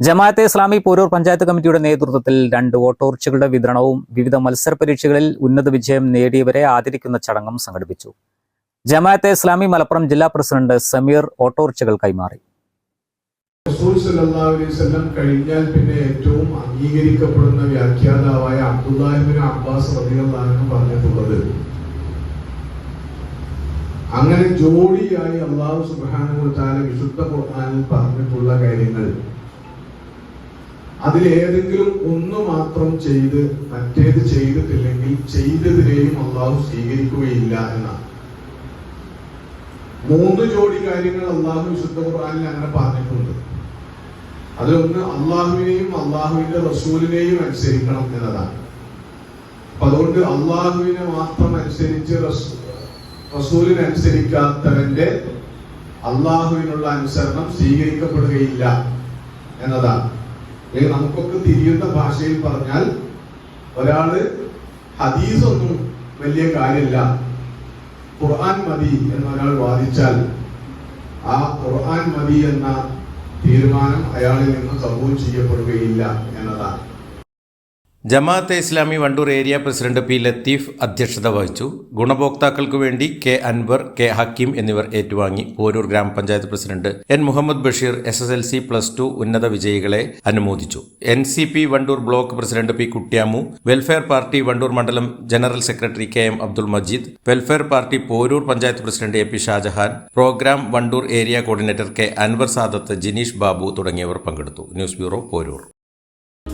ജമാഅത്തെ ഇസ്ലാമി പോരൂർ പഞ്ചായത്ത് കമ്മിറ്റിയുടെ നേതൃത്വത്തിൽ രണ്ട് ഓട്ടോറിക്ഷകളുടെ വിതരണവും വിവിധ മത്സര പരീക്ഷകളിൽ ഉന്നത വിജയം നേടിയവരെ ആദരിക്കുന്ന ചടങ്ങും സംഘടിപ്പിച്ചു. ജമാഅത്തെ ഇസ്ലാമി മലപ്പുറം ജില്ലാ പ്രസിഡന്റ് സമീർ ഓട്ടോറിക്ഷകൾ കൈമാറി. കഴിഞ്ഞാൽ പിന്നെ ഏറ്റവും അംഗീകരിക്കപ്പെടുന്ന വ്യാഖ്യാതാവായ അബ്ദുല്ലാഹിബിൻ പറഞ്ഞിട്ടുള്ളത് അങ്ങനെ ജോഡിയായി അള്ളാഹു വ വിശുദ്ധ ഖുർആനിൽ പറഞ്ഞിട്ടുള്ള കാര്യങ്ങൾ അതിലേതെങ്കിലും ഒന്ന് മാത്രം ചെയ്ത് മറ്റേത് ചെയ്തിട്ടില്ലെങ്കിൽ ചെയ്തതിനെയും അള്ളാഹു സ്വീകരിക്കുകയില്ല എന്നാണ്. മൂന്ന് ജോഡി കാര്യങ്ങൾ അള്ളാഹു വിശുദ്ധ ഖുർആനിൽ അങ്ങനെ പറഞ്ഞിട്ടുണ്ട്. അതിലൊന്ന് അള്ളാഹുവിനെയും അള്ളാഹുവിന്റെ റസൂലിനെയും അനുസരിക്കണം എന്നതാണ്. അപ്പൊ അതുകൊണ്ട് അള്ളാഹുവിനെ മാത്രം അനുസരിച്ച് റസൂലിനെ അനുസരിക്കാത്തവന്റെ അള്ളാഹുവിനുള്ള അനുസരണം സ്വീകരിക്കപ്പെടുകയില്ല എന്നതാണ്. അല്ലെങ്കിൽ നമുക്കൊക്കെ തിരിയുന്ന ഭാഷയിൽ പറഞ്ഞാൽ ഒരാൾ ഹദീസൊന്നും വലിയ കാര്യമില്ല ഖുർആൻ മതി എന്ന് ഒരാൾ വാദിച്ചാൽ ആ ഖുർആൻ മതി എന്ന തീരുമാനം അയാളിൽ നിന്ന് കബൂൽ ചെയ്യപ്പെടുകയില്ല എന്നതാണ്. Jamaat Islami Wandoor area president P Latheef അധ്യക്ഷത വഹിച്ചു. ഗുണഭോക്താക്കൾക്ക് വേണ്ടി കെ അൻവർ കെ ഹക്കീം എന്നിവർ ഏറ്റുവാങ്ങി. പോരൂർ ഗ്രാമപഞ്ചായത്ത് president N Muhammed Basheer S S L C plus two ഉന്നത വിജയികളെ അനുമോദിച്ചു. N C P Wandoor block president P Kuttyamu Welfare Party Wandoor മണ്ഡലം general secretary K M Abdul Majeed Welfare Party Poroor panchayat president A P Shajahan programme Wandoor area coordinator K Anvar Sadath Jineesh Babu തുടങ്ങിയവർ പങ്കെടുത്തു. News bureau Poroor.